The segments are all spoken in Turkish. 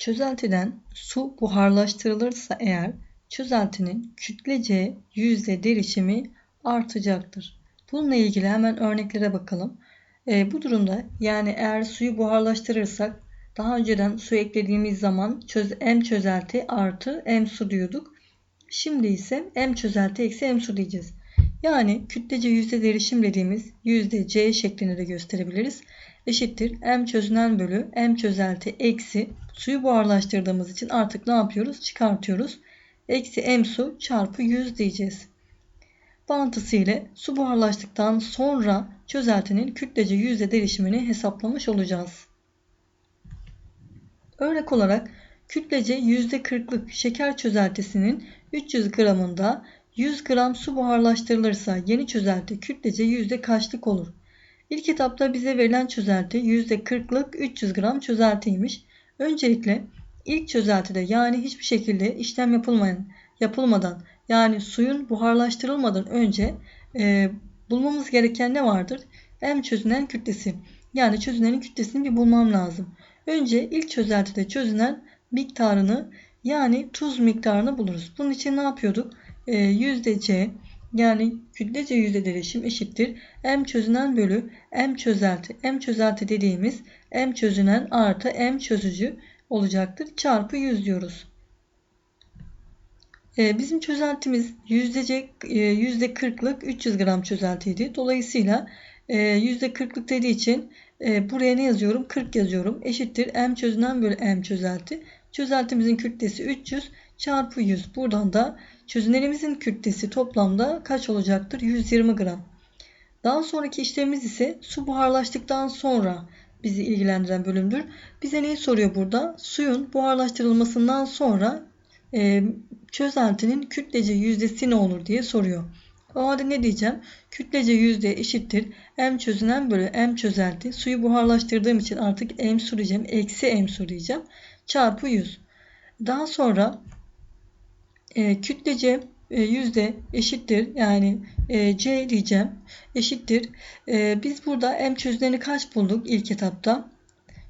Çözeltiden su buharlaştırılırsa eğer çözeltinin kütlece yüzde derişimi artacaktır. Bununla ilgili hemen örneklere bakalım. E, bu durumda yani eğer suyu buharlaştırırsak daha önceden su eklediğimiz zaman çöz, m çözelti artı m su diyorduk. Şimdi ise m çözelti eksi m su diyeceğiz. Yani kütlece yüzde derişim dediğimiz yüzde c şeklinde de gösterebiliriz. Eşittir m çözünen bölü m çözelti eksi suyu buharlaştırdığımız için artık ne yapıyoruz? Çıkartıyoruz. Eksi m su çarpı 100 diyeceğiz. Bağıntısı ile su buharlaştıktan sonra çözeltinin kütlece yüzde derişimini hesaplamış olacağız. Örnek olarak kütlece %40'lık şeker çözeltisinin 300 gramında 100 gram su buharlaştırılırsa yeni çözelti kütlece yüzde kaçlık olur? İlk etapta bize verilen çözelti %40'lık 300 gram çözeltiymiş. Öncelikle ilk çözeltide yani hiçbir şekilde işlem yapılmayan, yapılmadan yani suyun buharlaştırılmadan önce e, bulmamız gereken ne vardır? M çözünen kütlesi. Yani çözünenin kütlesini bir bulmam lazım. Önce ilk çözeltide çözünen miktarını yani tuz miktarını buluruz. Bunun için ne yapıyorduk? E, C yani kütlece yüzde derişim eşittir. M çözünen bölü M çözelti. M çözelti dediğimiz M çözünen artı M çözücü olacaktır. Çarpı 100 diyoruz. Ee, bizim çözeltimiz yüzdece yüzde 40'lık 300 gram çözeltiydi. Dolayısıyla e, yüzde 40'lık dediği için e, buraya ne yazıyorum? 40 yazıyorum. Eşittir m çözünen bölü m çözelti. Çözeltimizin kütlesi 300 çarpı 100. Buradan da çözünelimizin kütlesi toplamda kaç olacaktır? 120 gram. Daha sonraki işlemimiz ise su buharlaştıktan sonra bizi ilgilendiren bölümdür. Bize neyi soruyor burada? Suyun buharlaştırılmasından sonra e, çözeltinin kütlece yüzdesi ne olur diye soruyor. O halde ne diyeceğim? Kütlece yüzde eşittir. M çözünen bölü M çözelti. Suyu buharlaştırdığım için artık M su diyeceğim. Eksi M su diyeceğim. Çarpı 100. Daha sonra e, kütlece e, yüzde eşittir. Yani e, C diyeceğim. Eşittir. E, biz burada M çözüneni kaç bulduk ilk etapta?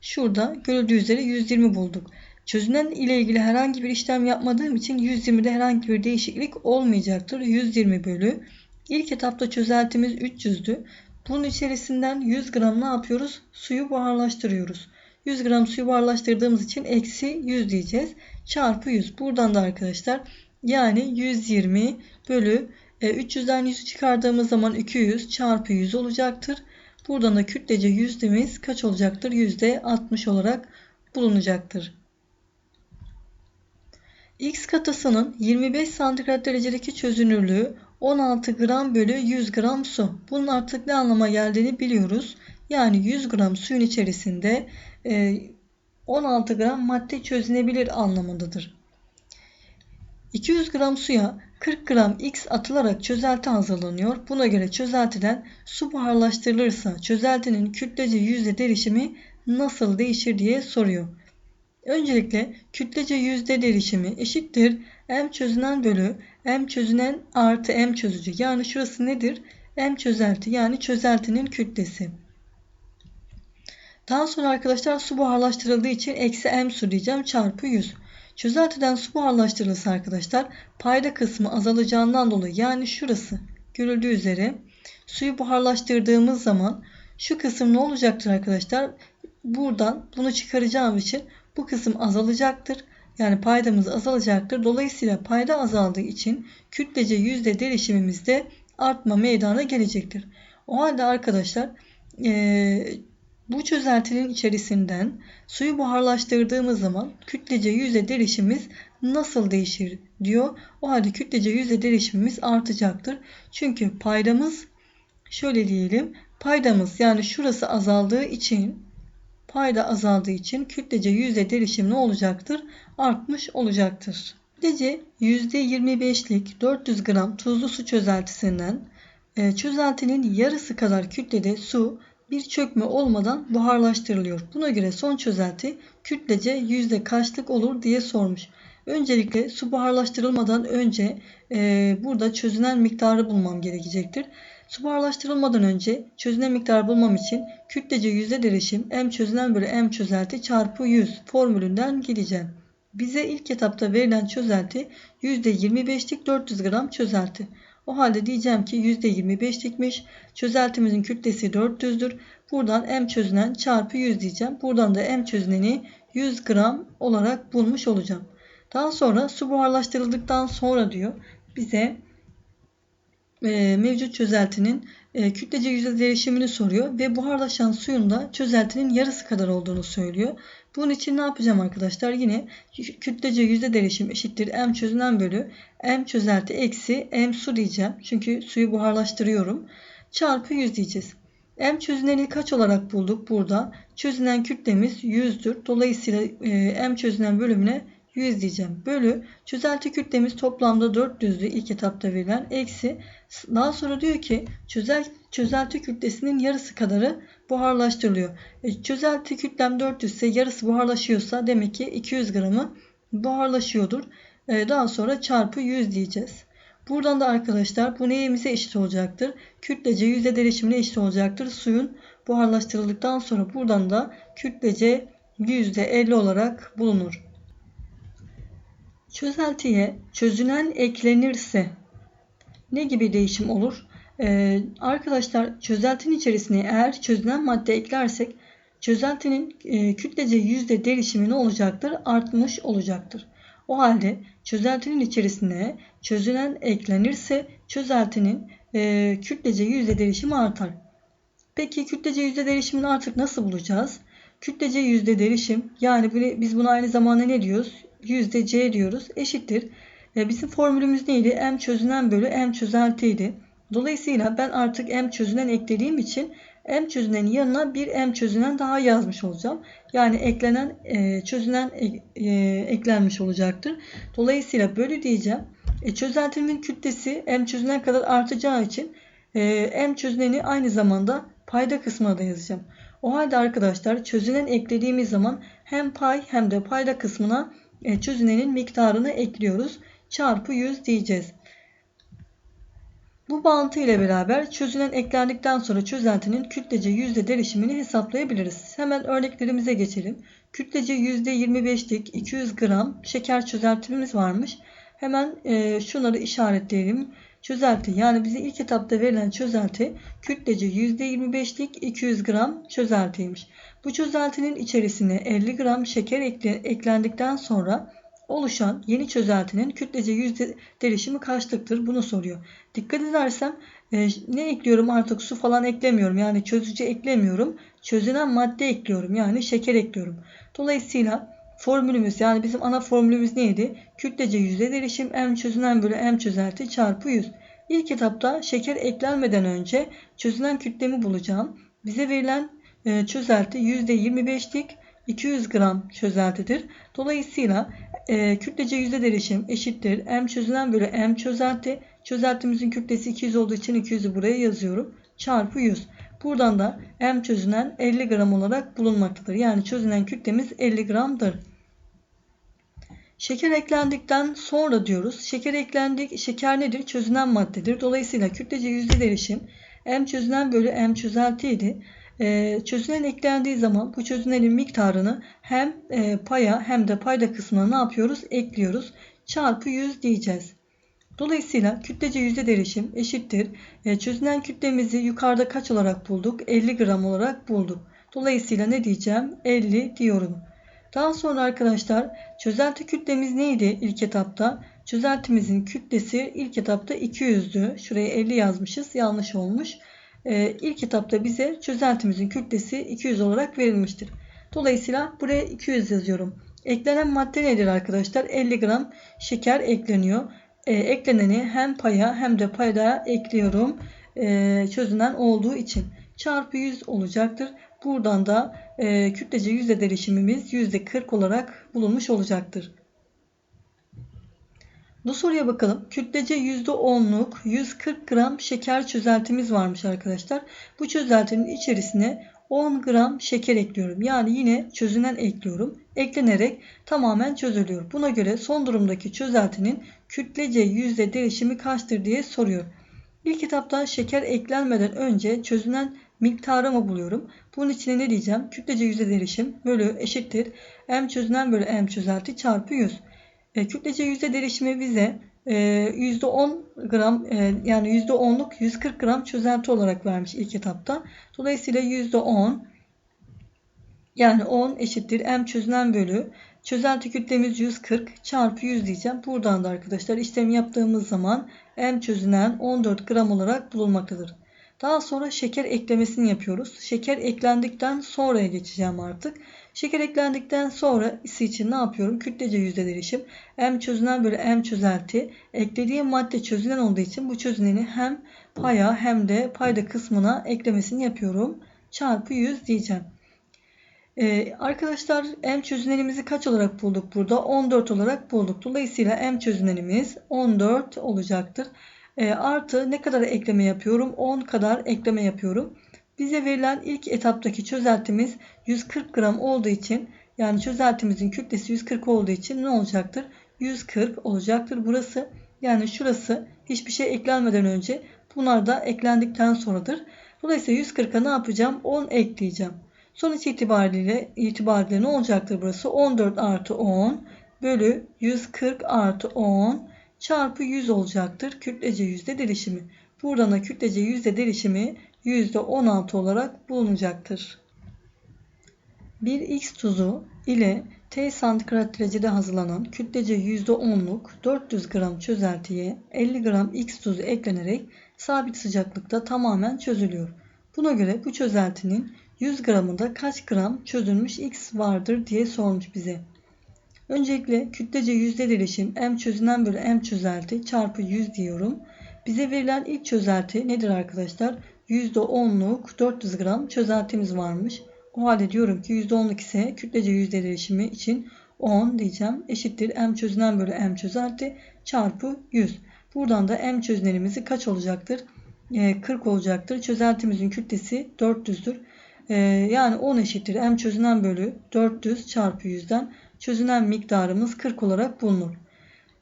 Şurada görüldüğü üzere 120 bulduk. Çözünen ile ilgili herhangi bir işlem yapmadığım için 120'de herhangi bir değişiklik olmayacaktır. 120 bölü. İlk etapta çözeltimiz 300'dü. Bunun içerisinden 100 gram ne yapıyoruz? Suyu buharlaştırıyoruz. 100 gram suyu buharlaştırdığımız için eksi 100 diyeceğiz. Çarpı 100. Buradan da arkadaşlar yani 120 bölü 300'den e, 100'ü çıkardığımız zaman 200 çarpı 100 olacaktır. Buradan da kütlece yüzdemiz kaç olacaktır? %60 olarak bulunacaktır. X katısının 25 santigrat derecedeki çözünürlüğü 16 gram bölü 100 gram su. Bunun artık ne anlama geldiğini biliyoruz. Yani 100 gram suyun içerisinde 16 e, gram madde çözünebilir anlamındadır. 200 gram suya 40 gram X atılarak çözelti hazırlanıyor. Buna göre çözeltiden su buharlaştırılırsa çözeltinin kütlece yüzde derişimi nasıl değişir diye soruyor. Öncelikle kütlece yüzde derişimi eşittir. M çözünen bölü M çözünen artı M çözücü. Yani şurası nedir? M çözelti yani çözeltinin kütlesi. Daha sonra arkadaşlar su buharlaştırıldığı için eksi M su diyeceğim çarpı 100. Çözeltiden su buharlaştırılırsa arkadaşlar payda kısmı azalacağından dolayı yani şurası görüldüğü üzere suyu buharlaştırdığımız zaman şu kısım ne olacaktır arkadaşlar? Buradan bunu çıkaracağım için bu kısım azalacaktır. Yani paydamız azalacaktır. Dolayısıyla payda azaldığı için kütlece yüzde derişimimizde artma meydana gelecektir. O halde arkadaşlar e, bu çözeltinin içerisinden suyu buharlaştırdığımız zaman kütlece yüzde derişimimiz nasıl değişir diyor. O halde kütlece yüzde derişimimiz artacaktır. Çünkü paydamız şöyle diyelim paydamız yani şurası azaldığı için payda azaldığı için kütlece yüzde derişim ne olacaktır? Artmış olacaktır. Kütlece %25'lik 400 gram tuzlu su çözeltisinden e, çözeltinin yarısı kadar kütlede su bir çökme olmadan buharlaştırılıyor. Buna göre son çözelti kütlece yüzde kaçlık olur diye sormuş. Öncelikle su buharlaştırılmadan önce e, burada çözünen miktarı bulmam gerekecektir. Su buharlaştırılmadan önce çözünen miktar bulmam için kütlece yüzde derişim m çözünen bölü m çözelti çarpı 100 formülünden gideceğim. Bize ilk etapta verilen çözelti %25'lik 400 gram çözelti. O halde diyeceğim ki %25'likmiş. Çözeltimizin kütlesi 400'dür. Buradan m çözünen çarpı 100 diyeceğim. Buradan da m çözüneni 100 gram olarak bulmuş olacağım. Daha sonra su buharlaştırıldıktan sonra diyor bize e, mevcut çözeltinin e, kütlece yüzde değişimini soruyor ve buharlaşan suyun da çözeltinin yarısı kadar olduğunu söylüyor. Bunun için ne yapacağım arkadaşlar? Yine kütlece yüzde değişim eşittir m çözünen bölü m çözelti eksi m su diyeceğim. Çünkü suyu buharlaştırıyorum. Çarpı 100 diyeceğiz. M çözüneni kaç olarak bulduk burada? Çözünen kütlemiz 100'dür. Dolayısıyla e, M çözünen bölümüne 100 diyeceğim. Bölü çözelti kütlemiz toplamda 400'dü ilk etapta verilen. Eksi daha sonra diyor ki çözel, çözelti kütlesinin yarısı kadarı buharlaştırılıyor. E, çözelti kütlem 400 ise yarısı buharlaşıyorsa demek ki 200 gramı buharlaşıyordur. E, daha sonra çarpı 100 diyeceğiz. Buradan da arkadaşlar bu neyimize eşit olacaktır? Kütlece yüzde derişimine eşit olacaktır. Suyun buharlaştırıldıktan sonra buradan da kütlece yüzde 50 olarak bulunur. Çözeltiye çözünen eklenirse ne gibi değişim olur? Ee, arkadaşlar çözeltinin içerisine eğer çözünen madde eklersek çözeltinin e, kütlece yüzde derişimi ne olacaktır? Artmış olacaktır. O halde çözeltinin içerisine çözülen eklenirse çözeltinin e, kütlece yüzde derişimi artar. Peki kütlece yüzde derişimini artık nasıl bulacağız? Kütlece yüzde derişim yani biz buna aynı zamanda ne diyoruz? Yüzde C diyoruz eşittir. E, bizim formülümüz neydi? M çözünen bölü M çözeltiydi. Dolayısıyla ben artık M çözünen eklediğim için M çözünenin yanına bir M çözünen daha yazmış olacağım. Yani eklenen e, çözünen e, eklenmiş olacaktır. Dolayısıyla bölü diyeceğim. E, çözeltimin kütlesi M çözünen kadar artacağı için e, M çözüneni aynı zamanda payda kısmına da yazacağım. O halde arkadaşlar çözünen eklediğimiz zaman hem pay hem de payda kısmına e, çözünenin miktarını ekliyoruz. Çarpı 100 diyeceğiz. Bu bağıntı ile beraber çözünen eklendikten sonra çözeltinin kütlece yüzde derişimini hesaplayabiliriz. Hemen örneklerimize geçelim. Kütlece yüzde 25'lik 200 gram şeker çözeltimiz varmış. Hemen e, şunları işaretleyelim. Çözelti yani bize ilk etapta verilen çözelti kütlece %25'lik 200 gram çözeltiymiş. Bu çözeltinin içerisine 50 gram şeker ekle, eklendikten sonra oluşan yeni çözeltinin kütlece yüzde derişimi kaçlıktır? Bunu soruyor. Dikkat edersem e, ne ekliyorum artık su falan eklemiyorum. Yani çözücü eklemiyorum. Çözünen madde ekliyorum. Yani şeker ekliyorum. Dolayısıyla formülümüz yani bizim ana formülümüz neydi? Kütlece yüzde derişim m çözünen bölü m çözelti çarpı 100. İlk etapta şeker eklenmeden önce çözünen kütlemi bulacağım. Bize verilen e, çözelti %25'lik 200 gram çözeltidir. Dolayısıyla e, kütlece yüzde derişim eşittir. M çözülen bölü M çözelti. Çözeltimizin kütlesi 200 olduğu için 200'ü buraya yazıyorum. Çarpı 100. Buradan da M çözünen 50 gram olarak bulunmaktadır. Yani çözünen kütlemiz 50 gramdır. Şeker eklendikten sonra diyoruz. Şeker eklendik. Şeker nedir? Çözünen maddedir. Dolayısıyla kütlece yüzde derişim M çözünen bölü M çözelti Ee, çözünen eklendiği zaman bu çözünenin miktarını hem e, paya hem de payda kısmına ne yapıyoruz? Ekliyoruz. Çarpı 100 diyeceğiz. Dolayısıyla kütlece yüzde derişim eşittir. E, çözünen kütlemizi yukarıda kaç olarak bulduk? 50 gram olarak bulduk. Dolayısıyla ne diyeceğim? 50 diyorum. Daha sonra arkadaşlar çözelti kütlemiz neydi ilk etapta? Çözeltimizin kütlesi ilk etapta 200'dü. Şuraya 50 yazmışız. Yanlış olmuş. Ee, ilk etapta bize çözeltimizin kütlesi 200 olarak verilmiştir. Dolayısıyla buraya 200 yazıyorum. Eklenen madde nedir arkadaşlar? 50 gram şeker ekleniyor. Ee, ekleneni hem paya hem de payda ekliyorum. Ee, çözünen olduğu için çarpı 100 olacaktır. Buradan da e, kütlece yüzde derişimimiz %40 olarak bulunmuş olacaktır. Bu soruya bakalım. Kütlece %10'luk 140 gram şeker çözeltimiz varmış arkadaşlar. Bu çözeltinin içerisine 10 gram şeker ekliyorum. Yani yine çözünen ekliyorum. Eklenerek tamamen çözülüyor. Buna göre son durumdaki çözeltinin kütlece yüzde derişimi kaçtır diye soruyor. İlk etapta şeker eklenmeden önce çözünen miktarımı buluyorum. Bunun için ne diyeceğim? Kütlece yüzde derişim bölü eşittir. M çözünen bölü M çözelti çarpı 100. E, kütlece yüzde derişimi bize e, %10 gram e, yani %10'luk 140 gram çözelti olarak vermiş ilk etapta. Dolayısıyla %10 yani 10 eşittir M çözünen bölü çözelti kütlemiz 140 çarpı 100 diyeceğim. Buradan da arkadaşlar işlemi yaptığımız zaman M çözünen 14 gram olarak bulunmaktadır. Daha sonra şeker eklemesini yapıyoruz. Şeker eklendikten sonraya geçeceğim artık. Şeker eklendikten sonra ise için ne yapıyorum? Kütlece yüzde derişim. M çözünen bölü M çözelti. Eklediğim madde çözünen olduğu için bu çözüneni hem paya hem de payda kısmına eklemesini yapıyorum. Çarpı 100 diyeceğim. Ee, arkadaşlar M çözünenimizi kaç olarak bulduk burada? 14 olarak bulduk. Dolayısıyla M çözünenimiz 14 olacaktır. E, artı ne kadar ekleme yapıyorum? 10 kadar ekleme yapıyorum. Bize verilen ilk etaptaki çözeltimiz 140 gram olduğu için yani çözeltimizin kütlesi 140 olduğu için ne olacaktır? 140 olacaktır burası. Yani şurası hiçbir şey eklenmeden önce bunlar da eklendikten sonradır. Dolayısıyla 140'a ne yapacağım? 10 ekleyeceğim. Sonuç itibariyle, itibariyle ne olacaktır burası? 14 artı 10 bölü 140 artı 10 çarpı 100 olacaktır. Kütlece yüzde derişimi. Buradan da kütlece yüzde derişimi %16 olarak bulunacaktır. Bir X tuzu ile T santigrat derecede hazırlanan kütlece %10'luk 400 gram çözeltiye 50 gram X tuzu eklenerek sabit sıcaklıkta tamamen çözülüyor. Buna göre bu çözeltinin 100 gramında kaç gram çözülmüş X vardır diye sormuş bize. Öncelikle kütlece yüzde derişim m çözünen bölü m çözelti çarpı 100 diyorum. Bize verilen ilk çözelti nedir arkadaşlar? %10'luk 400 gram çözeltimiz varmış. O halde diyorum ki %10'luk ise kütlece yüzde derişimi için 10 diyeceğim. Eşittir m çözünen bölü m çözelti çarpı 100. Buradan da m çözünenimizi kaç olacaktır? 40 ee, olacaktır. Çözeltimizin kütlesi 400'dür. Ee, yani 10 eşittir m çözünen bölü 400 çarpı 100'den çözünen miktarımız 40 olarak bulunur.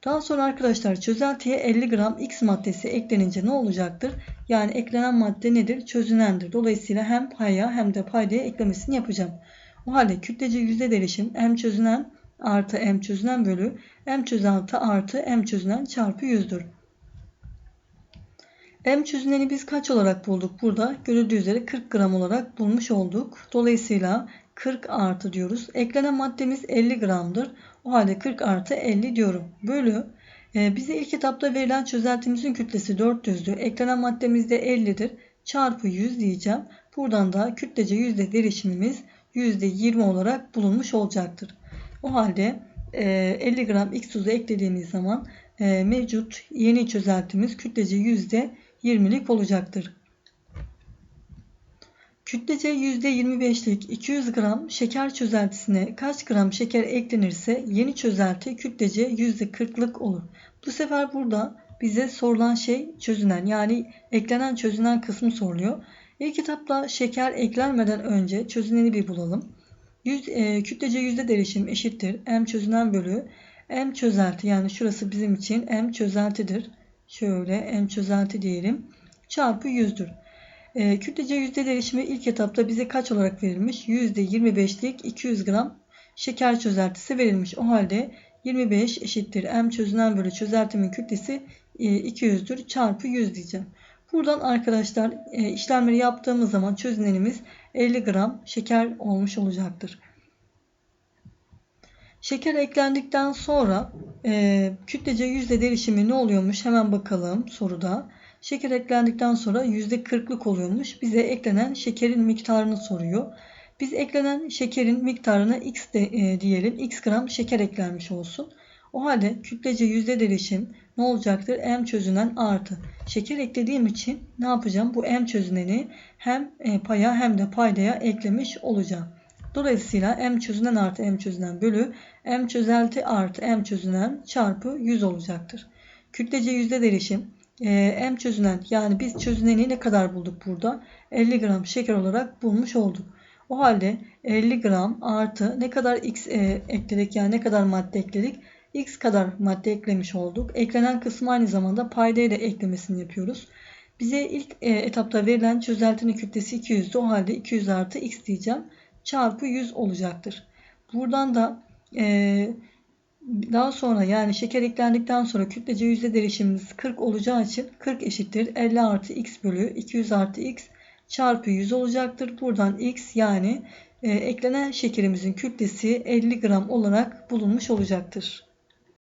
Daha sonra arkadaşlar çözeltiye 50 gram X maddesi eklenince ne olacaktır? Yani eklenen madde nedir? Çözünendir. Dolayısıyla hem paya hem de paydaya eklemesini yapacağım. O halde kütlece yüzde derişim M çözünen artı M çözünen bölü M çözelti artı M çözünen çarpı 100'dür. M çözüneni biz kaç olarak bulduk burada? Görüldüğü üzere 40 gram olarak bulmuş olduk. Dolayısıyla 40 artı diyoruz. Eklenen maddemiz 50 gramdır. O halde 40 artı 50 diyorum. Bölü e, bize ilk etapta verilen çözeltimizin kütlesi 400'dü. Eklenen maddemiz de 50'dir. Çarpı 100 diyeceğim. Buradan da kütlece yüzde derişimimiz %20 olarak bulunmuş olacaktır. O halde 50 e, gram X tuzu eklediğimiz zaman e, mevcut yeni çözeltimiz kütlece %20'lik olacaktır. Kütlece %25'lik 200 gram şeker çözeltisine kaç gram şeker eklenirse yeni çözelti kütlece %40'lık olur. Bu sefer burada bize sorulan şey çözünen yani eklenen çözünen kısmı soruluyor. İlk etapta şeker eklenmeden önce çözüneni bir bulalım. Yüz, e, kütlece yüzde derişim eşittir. M çözünen bölü M çözelti yani şurası bizim için M çözeltidir. Şöyle M çözelti diyelim. Çarpı 100'dür. E, kütlece yüzde derişimi ilk etapta bize kaç olarak verilmiş? %25'lik 200 gram şeker çözeltisi verilmiş. O halde 25 eşittir m çözünen bölü çözeltimin kütlesi 200'dür e, çarpı 100 diyeceğim. Buradan arkadaşlar e, işlemleri yaptığımız zaman çözünenimiz 50 gram şeker olmuş olacaktır. Şeker eklendikten sonra e, kütlece yüzde derişimi ne oluyormuş hemen bakalım soruda. Şeker eklendikten sonra %40'lık oluyormuş. Bize eklenen şekerin miktarını soruyor. Biz eklenen şekerin miktarına x de, e, diyelim. x gram şeker eklenmiş olsun. O halde kütlece yüzde derişim ne olacaktır? M çözünen artı. Şeker eklediğim için ne yapacağım? Bu M çözüneni hem e, paya hem de paydaya eklemiş olacağım. Dolayısıyla M çözünen artı M çözünen bölü M çözelti artı M çözünen çarpı 100 olacaktır. Kütlece yüzde derişim e, M çözünen yani biz çözüneni ne kadar bulduk burada? 50 gram şeker olarak bulmuş olduk. O halde 50 gram artı ne kadar x e, ekledik yani ne kadar madde ekledik? x kadar madde eklemiş olduk. Eklenen kısmı aynı zamanda paydaya da eklemesini yapıyoruz. Bize ilk e, etapta verilen çözeltinin kütlesi 200'dü. O halde 200 artı x diyeceğim. Çarpı 100 olacaktır. Buradan da e, daha sonra yani şeker eklendikten sonra kütlece yüzde derişimimiz 40 olacağı için 40 eşittir 50 artı x bölü 200 artı x çarpı 100 olacaktır. Buradan x yani e, eklenen şekerimizin kütlesi 50 gram olarak bulunmuş olacaktır.